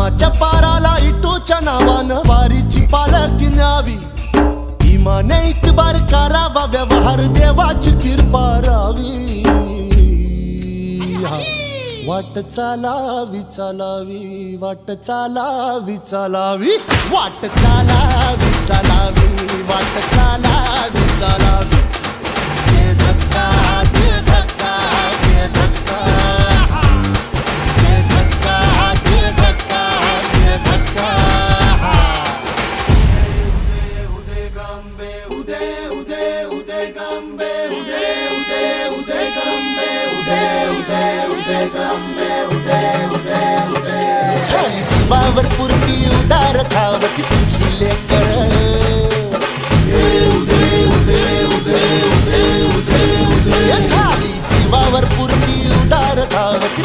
रामाच्या पाराला इटूच्या नावानं वारीची पालखी न्यावी. इमाने इतबार करावा व्यवहार देवाची कृपा रावी. वाट चालावी चालावी वाट चालावी चालावी. वाट चालावी gambe, ude, ude, ude gambe, ude, ude, ude gambe, ude, ude, ude gambe, ude, ude, ude. झाली जीवावर पुरती उदार धावती तुझी लेकर झाली जीवावर पुरती उदार धावती